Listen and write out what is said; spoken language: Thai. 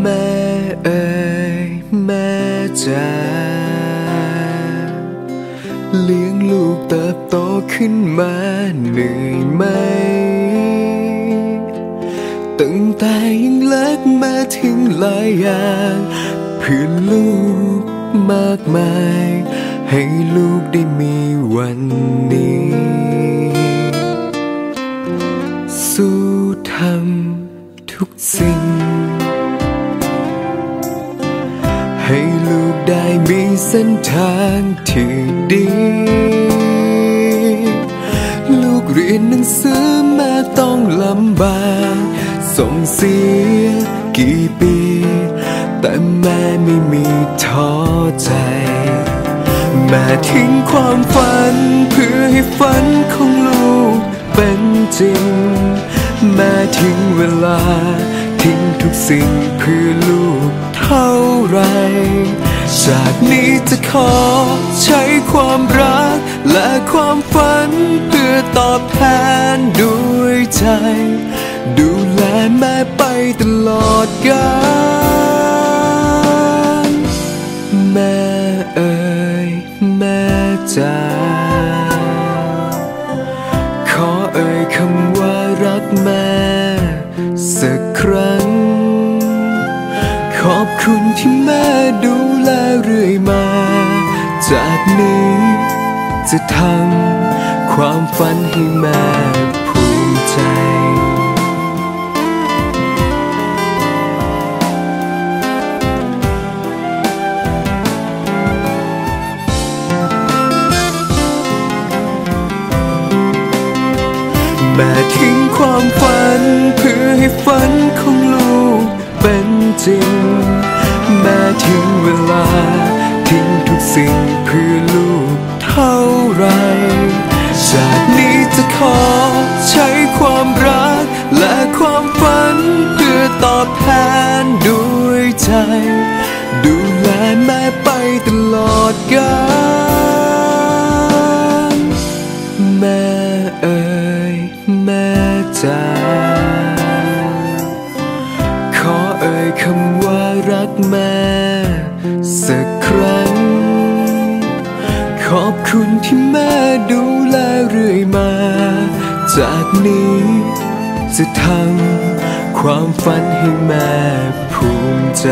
แม่เอ๋ยแม่จ๋าเลี้ยงลูกเติบโตขึ้นมาเหนื่อยไหมตั้งแต่ยังเล็กแม่ทิ้งหลายอย่างเพื่อลูกมากมาย ให้ลูกได้มีวันนี้ สู้ทำทุกสิ่ง ให้ลูกได้มีเส้นทางที่ดี ลูกเรียนหนังสือแม้ต้องลำบากส่งเสียกี่ปี แต่แม่ไม่มีท้อใจแม่ทิ้งความฝันเพื่อให้ฝันของลูกเป็นจริง แม่ทิ้งเวลาทิ้งทุกสิ่งเพื่อลูก ไรจากนี้จะขอใช้ความรัก และความฝัน เพื่อตอบแทนด้วยใจ ดูแลแม่ไปตลอดกาลแม่เอ๋ยแม่จ๋า อบคุณที่แม่ดูแลเรื่อยมา จากนี้จะทำความฝันให้แม่ภูมิใจ แม่ทิ้งความฝันเพื่อให้ฝันของลูกเป็นจริง อบแทนด้วยใจ ดูแลแม่ไปตลอดกาลแม่เอ๋ยแม่จ๋าขอเอ่ยคำว่ารักแม่สักครั้ง ขอบคุณที่แม่ดูแลเรื่อยมา จากนี้จะทำ ความฝันให้แม่ภูมิใจ